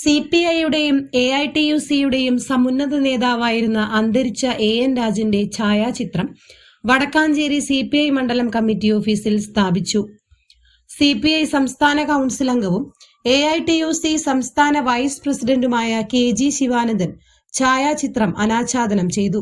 C P ഐയുടെയും A I T U സിയുടെയും സമുന്നത നേതാവായിരുന്ന അന്തരിച്ച എ എൻ രാജന്റെ ഛായാചിത്രം വടക്കാഞ്ചേരി സി പി ഐ മണ്ഡലം കമ്മിറ്റി ഓഫീസിൽ സ്ഥാപിച്ചു. സി പി ഐ സംസ്ഥാന കൗൺസിൽ അംഗവും A I T U C സംസ്ഥാന വൈസ് പ്രസിഡന്റുമായ കെ ജി ശിവാനന്ദൻ ഛായാചിത്രം അനാച്ഛാദനം ചെയ്തു.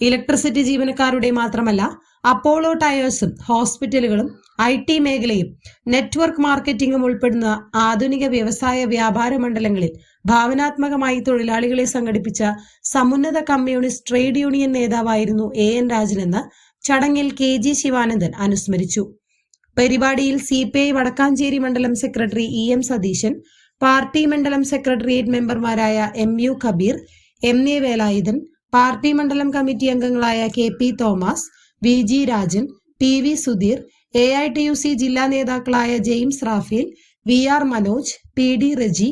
ഇലക്ട്രിസിറ്റി ജീവനക്കാരുടെ മാത്രമല്ല അപ്പോളോ ടയേഴ്സും ഹോസ്പിറ്റലുകളും ഐ ടി മേഖലയും നെറ്റ്വർക്ക് മാർക്കറ്റിംഗും ഉൾപ്പെടുന്ന ആധുനിക വ്യവസായ വ്യാപാര മണ്ഡലങ്ങളിൽ ഭാവനാത്മകമായി തൊഴിലാളികളെ സംഘടിപ്പിച്ച സമുന്നത കമ്മ്യൂണിസ്റ്റ് ട്രേഡ് യൂണിയൻ നേതാവായിരുന്നു എ എൻ രാജനെന്ന് ചടങ്ങിൽ കെ ജി ശിവാനന്ദൻ അനുസ്മരിച്ചു. പരിപാടിയിൽ സി പി ഐ വടക്കാഞ്ചേരി മണ്ഡലം secretary E M Satheesan party മണ്ഡലം സെക്രട്ടേറിയറ്റ് മെമ്പർമാരായ M U Kabeer M A Velayudhan party മണ്ഡലം കമ്മിറ്റി അംഗങ്ങളായ K P Thomas V G Rajan P V Sudheer A I T U C ജില്ലാ നേതാക്കളായ James Raphael V R Manoj P D Reji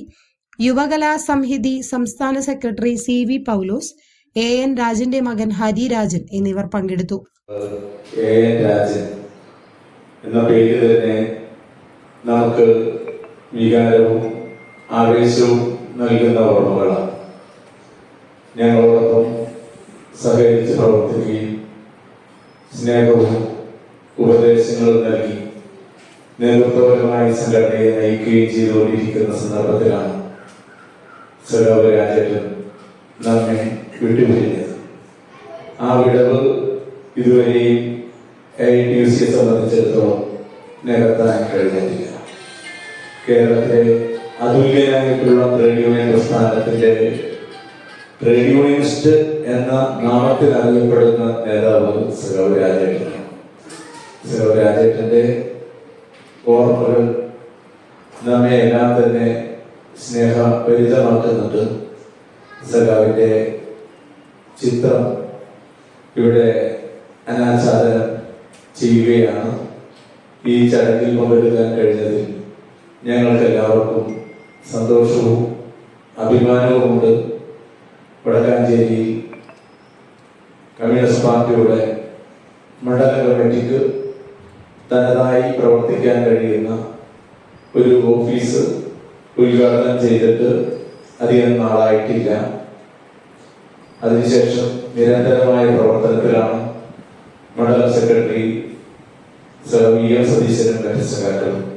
Yuvakala Samhithi സംസ്ഥാന secretary C V Paulose A N രാജന്റെ മകൻ ഹരി രാജൻ എന്നിവർ പങ്കെടുത്തു. രാജൻ എന്ന പേര് തന്നെ നമുക്ക് വികാരവും ആവേശവും നൽകുന്ന ഓർമ്മകളാണ്. ഞങ്ങളോടൊപ്പം സഹകരിച്ച് പ്രവർത്തിക്കുകയും സ്നേഹവും ഉപദേശങ്ങളും നൽകി നേതൃത്വപരമായി സംഘടനയെ നയിക്കുകയും ചെയ്തുകൊണ്ടിരിക്കുന്ന സന്ദർഭത്തിലാണ് സഖാവ് രാജേട്ടൻ നമ്മെ വിട്ടുപിരിഞ്ഞത്. ആ വിടവ് ഇതുവരെയും ഐ ടി യു സിയെ സംബന്ധിച്ചിടത്തോളം നികത്താൻ കഴിഞ്ഞിട്ടില്ല. കേരളത്തിലെ അതുല്യനായിട്ടുള്ള റേഡിയോ പ്രസ്ഥാനത്തിന്റെ ട്രേഡ് എന്ന നാമത്തിൽ അറിയപ്പെടുന്ന നേതാവ് സഖാവ് രാജേട്ടനാണ് സഖാവ് രാജേട്ടന്റെ ഓർമ്മകൾ നമ്മെ എല്ലാം തന്നെ സ്നേഹപരിതമാക്കുന്നുണ്ട് സഖാവിന്റെ ചിത്രം ഇവിടെ അനാച്ഛാദനം ചെയ്യുകയാണ്. ഈ ചടങ്ങിൽ പങ്കെടുക്കാൻ കഴിഞ്ഞതിൽ ഞങ്ങൾക്ക് എല്ലാവർക്കും സന്തോഷവും അഭിമാനവുമുണ്ട്. വടക്കാഞ്ചേരി കമ്മ്യൂണിസ്റ്റ് പാർട്ടിയുടെ മണ്ഡല കമ്മിറ്റിക്ക് തനതായി പ്രവർത്തിക്കാൻ കഴിയുന്ന ഒരു ഓഫീസ് ഉദ്ഘാടനം ചെയ്തിട്ട് അധികം നാളായിട്ടില്ല. അതിനുശേഷം നിരന്തരമായ പ്രവർത്തനത്തിലാണ് മണ്ഡലം സെക്രട്ടറി സർ വി എം സതീശനും മറ്റ്